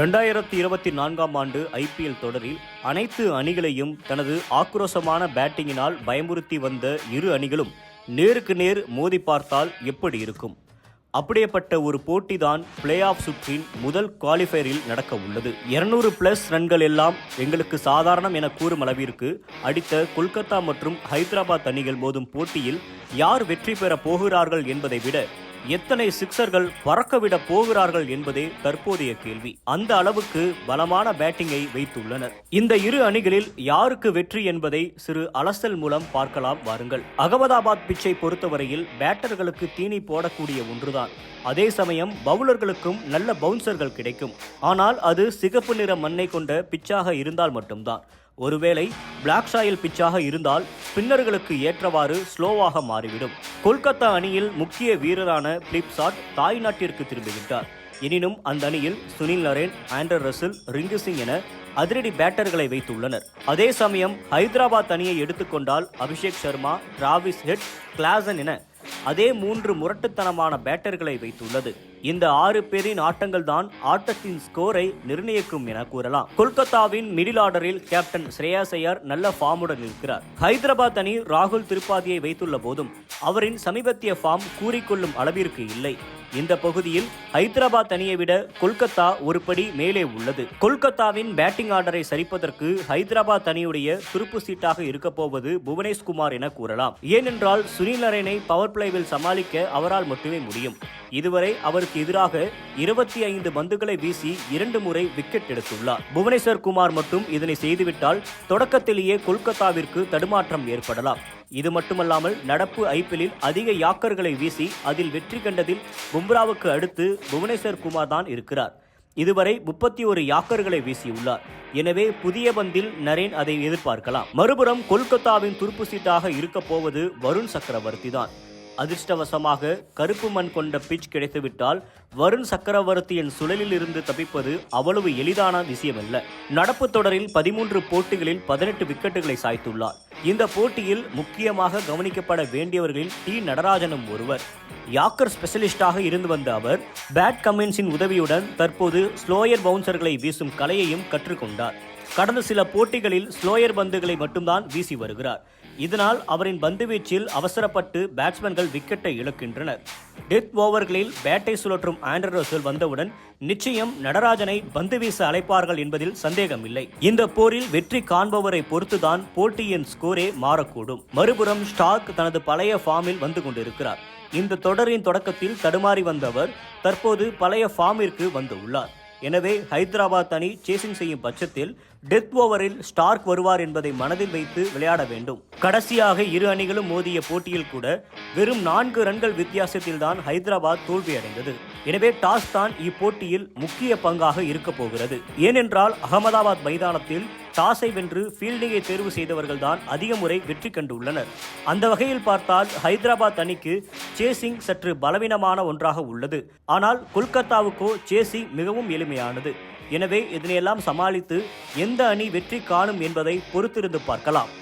ரெண்டாயிரத்தி இருபத்தி நான்காம் ஆண்டு ஐபிஎல் தொடரில் அனைத்து அணிகளையும் தனது ஆக்ரோஷமான பேட்டிங்கினால் பயமுறுத்தி வந்த இரு அணிகளும் நேருக்கு நேர் மோதி பார்த்தால் எப்படி இருக்கும்? அப்படியேப்பட்ட ஒரு போட்டிதான் பிளே ஆஃப் சுற்றின் முதல் குவாலிஃபயரில் நடக்க உள்ளது. இருநூறு பிளஸ் ரன்கள் எல்லாம் எங்களுக்கு சாதாரணம் என கூறும் அளவிற்கு அடித்த கொல்கத்தா மற்றும் ஹைதராபாத் அணிகள் மோதும் போட்டியில் யார் வெற்றி பெற போகிறார்கள் என்பதை விட எத்தனை சிக்சர்கள் பறக்கவிட போகிறார்கள் என்பதே தற்போதைய கேள்வி. அந்த அளவுக்கு பலமான பேட்டிங்கை வைத்துள்ளனர். இந்த இரு அணிகளில் யாருக்கு வெற்றி என்பதை சிறு அலசல் மூலம் பார்க்கலாம் வாருங்கள். அகமதாபாத் பிச்சை பொறுத்தவரையில் பேட்டர்களுக்கு தீனி போடக்கூடிய ஒன்றுதான். அதே சமயம் பவுலர்களுக்கும் நல்ல பவுன்சர்கள் கிடைக்கும். ஆனால் அது சிகப்பு நிற மண்ணை கொண்ட பிச்சாக இருந்தால் மட்டும்தான். ஒருவேளை பிளாக் சாயில் பிச்சாக இருந்தால் ஸ்பின்னர்களுக்கு ஏற்றவாறு ஸ்லோவாக மாறிவிடும். கொல்கத்தா அணியில் முக்கிய வீரரான பிளிப்சாட் தாய் நாட்டிற்கு திரும்பிவிட்டார். எனினும் அந்த அணியில் சுனில் நரேன் ஆண்டர் ரசில் ரிங்கு சிங் என அதிரடி பேட்டர்களை வைத்துள்ளனர். அதே சமயம் ஹைதராபாத் அணியை எடுத்துக்கொண்டால் Abhishek Sharma Travis Head Klaasen என அதே மூன்று முரட்டுத்தனமான பேட்டர்களை வைத்துள்ளது. இந்த ஆறு பேரின் ஆட்டங்கள் தான் ஆட்டத்தின் ஸ்கோரை நிர்ணயிக்கும் என கூறலாம். கொல்கத்தாவின் மிடில் ஆர்டரில் கேப்டன் ஸ்ரேயாஸ் ஐயர் நல்ல ஃபார்முடன் இருக்கிறார் ஹைதராபாத் அணி ராகுல் திரிபாதியை வைத்துள்ள போதும் அவரின் சமீபத்திய ஃபார்ம் கூறிக்கொள்ளும் அளவிற்கு இல்லை. இந்த பகுதியில் ஹைதராபாத் அணியை விட கொல்கத்தா ஒரு படி மேலே உள்ளது. கொல்கத்தாவின் பேட்டிங் ஆர்டரை சரிப்பதற்கு ஹைதராபாத் அணியுடைய துருப்பு சீட்டாக இருக்க போவது புவனேஷ்குமார் என கூறலாம். ஏனென்றால் சுனில் நரேனை பவர் பிளேவில் சமாளிக்க அவரால் மட்டுமே முடியும். இதுவரை அவருக்கு எதிராக இருபத்தி ஐந்து பந்துகளை வீசி இரண்டு முறை விக்கெட் எடுத்துள்ளார். புவனேஸ்வர் குமார் மட்டும் இதனை செய்துவிட்டால் தொடக்கத்திலேயே கொல்கத்தாவிற்கு தடுமாற்றம் ஏற்படலாம். இது மட்டுமல்லாமல் நடப்பு ஐபிஎல்லில் அதிக யாக்கர்களை வீசி அதில் வெற்றி கண்டதில் பும்ராவுக்கு அடுத்து புவனேஸ்வர் குமார் தான் இருக்கிறார். இதுவரை முப்பத்தி ஒரு யாக்கர்களை வீசியுள்ளார். எனவே புதிய பந்தில் நரேன் அதை எதிர்பார்க்கலாம். மறுபுறம் கொல்கத்தாவின் துருப்பு சீட்டாக இருக்கப் போவது வருண் சக்கரவர்த்தி தான். அதிர்ஷ்டவசமாக கருப்பு மண் கொண்ட பிச் கிடைத்துவிட்டால் வருண் சக்கரவர்த்தியின் சுழலில் இருந்து தப்பிப்பது அவ்வளவு எளிதான விஷயமல்ல. நடப்பு தொடரில் பதிமூன்று போட்டிகளில் பதினெட்டு விக்கெட்டுகளை சாய்த்துள்ளார். இந்த போட்டியில் முக்கியமாக கவனிக்கப்பட வேண்டியவர்களில் டி. நடராஜனும் ஒருவர். யாக்கர் ஸ்பெஷலிஸ்டாக இருந்து வந்த அவர் பேட் கமின்ஸின் உதவியுடன் தற்போது ஸ்லோயர் பவுன்சர்களை வீசும் கலையையும் கற்றுக்கொண்டார். கடந்த சில போட்டிகளில் ஸ்லோயர் பந்துகளை மட்டும்தான் வீசி வருகிறார். இதனால் அவரின் பந்துவீச்சில் அவசரப்பட்டு பேட்ஸ்மேன்கள் விக்கெட்டை இழக்கின்றனர். டெத் ஓவர்களில் பேட்டை சுழற்றும் ஆண்டர் ரசல் வந்தவுடன் நிச்சயம் நடராஜனை பந்து வீச அழைப்பார்கள் என்பதில் சந்தேகமில்லை. இந்த போரில் வெற்றி காண்பவரை பொறுத்துதான் போட்டியின் ஸ்கோரே மாறக்கூடும். மறுபுறம் ஸ்டார்க் தனது பழைய ஃபார்மில் வந்து கொண்டிருக்கிறார். இந்த தொடரின் தொடக்கத்தில் தடுமாறி வந்தவர் தற்போது பழைய ஃபார்மிற்கு வந்துள்ளார் எனவே ஹைதராபாத் அணி சேசிங் செய்யும் பட்சத்தில் டெத் ஓவரில் ஸ்டார்க் வருவார் என்பதை மனதில் வைத்து விளையாட வேண்டும். கடைசியாக இரு அணிகளும் மோதிய போட்டியில் கூட வெறும் நான்கு ரன்கள் வித்தியாசத்தில் தான் ஹைதராபாத் தோல்வியடைந்தது. எனவே டாஸ் தான் இப்போட்டியில் முக்கிய பங்காக இருக்க போகிறது. ஏனென்றால் அகமதாபாத் மைதானத்தில் டாஸை வென்று ஃபீல்டிங்கை தேர்வு செய்தவர்கள் தான் அதிக முறை வெற்றி கண்டுள்ளனர். அந்த வகையில் பார்த்தால் ஹைதராபாத் அணிக்கு சேசிங் சற்று பலவீனமான ஒன்றாக உள்ளது. ஆனால் கொல்கத்தாவுக்கோ சேசிங் மிகவும் எளிமையானது. எனவே இதனையெல்லாம் சமாளித்து எந்த அணி வெற்றி காணும் என்பதை பொறுத்திருந்து பார்க்கலாம்.